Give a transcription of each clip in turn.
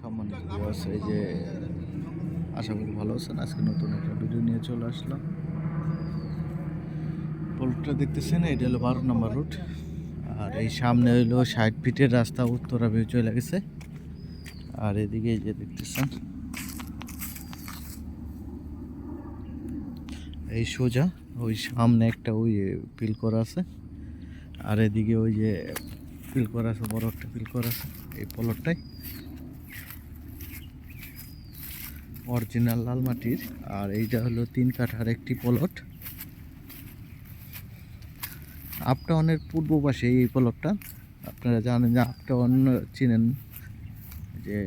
সম্মানিত ভিউয়ার্স এই যে, আশা করি ভালো আছেন। আজকে নতুন একটা ভিডিও নিয়ে চলে আসলাম। পোলটটা দেখতেছেন, এটা হলো বারো নম্বর রুট আর এই সামনে হইল ষাট ফিটের রাস্তা, উত্তরা ভিউ চলে গেছে। আর এদিকে এই যে দেখতেছেন, এই সোজা, ওই সামনে একটা ওই পিল করা আছে। আর এদিকে ওই যে পিল করা আছে, বড় একটা পিল করা আছে, এই পলটটাই অরিজিনাল লাল মাটির, আর এইটা হলো তিন কাঠার একটি পলট আপটাউনের পূর্ব পাশে এই পলটটা আপনারা জানেন যে আপটাউন চিনেন? যে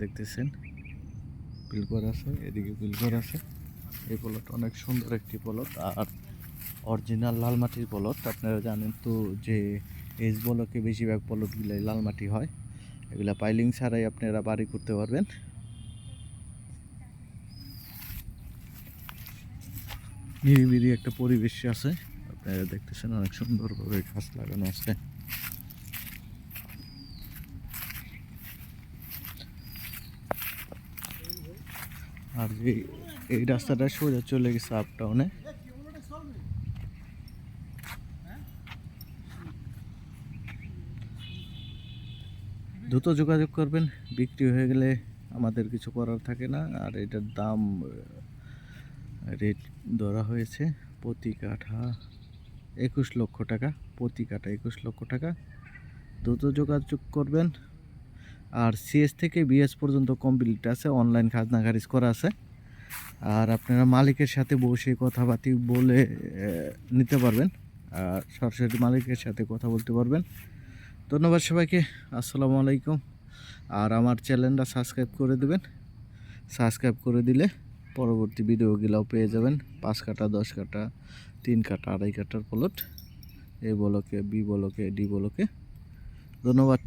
দেখতেছেন? পিল করা আছে, এদিকে পিল করা আছে। এই পলট অনেক সুন্দর একটি পলট আর অরিজিনাল লাল মাটির পলট আপনারা জানেন তো যে এস বলকে বেশিরভাগ পলটগুলাই লাল মাটি হয়। এগুলা পাইলিং ছাড়াই আপনারা বাড়ি করতে পারবেন। নিরিবিরি একটা পরিবেশ আছে। আপনারা দেখতেছেন অনেক সুন্দরভাবে গাছ লাগানো আছে। আর যে এই রাস্তাটা সোজা চলে গেছে আপ টাউনে দ্রুত যোগাযোগ করবেন, বিক্রি হয়ে গেলে আমাদের কিছু করার থাকে না, আর এটার দাম রেট ধরা হয়েছে প্রতি কাঠা একুশ লক্ষ টাকা, প্রতি কাঠা একুশ লক্ষ টাকা। দ্রুত যোগাযোগ করবেন। আর সিএস থেকে বিএস পর্যন্ত কমপ্লিট আছে অনলাইন খাজনা খারিজ করা আছে। আর আপনারা মালিকের সাথে বসে কথাবার্তি বলে নিতে পারবেন। আর সরাসরি মালিকের সাথে কথা বলতে পারবেন। ধন্যবাদ সবাইকে, আসসালামু আলাইকুম। আর আমার চ্যানেলটা সাবস্ক্রাইব করে দেবেন। সাবস্ক্রাইব করে দিলে পরবর্তী ভিডিওগুলোও পেয়ে যাবেন। পাঁচ কাটা, দশ কাটা, তিন কাটা, আড়াই কাটার প্লট এ বলকে বি বলকে ডি বলকে ধন্যবাদ।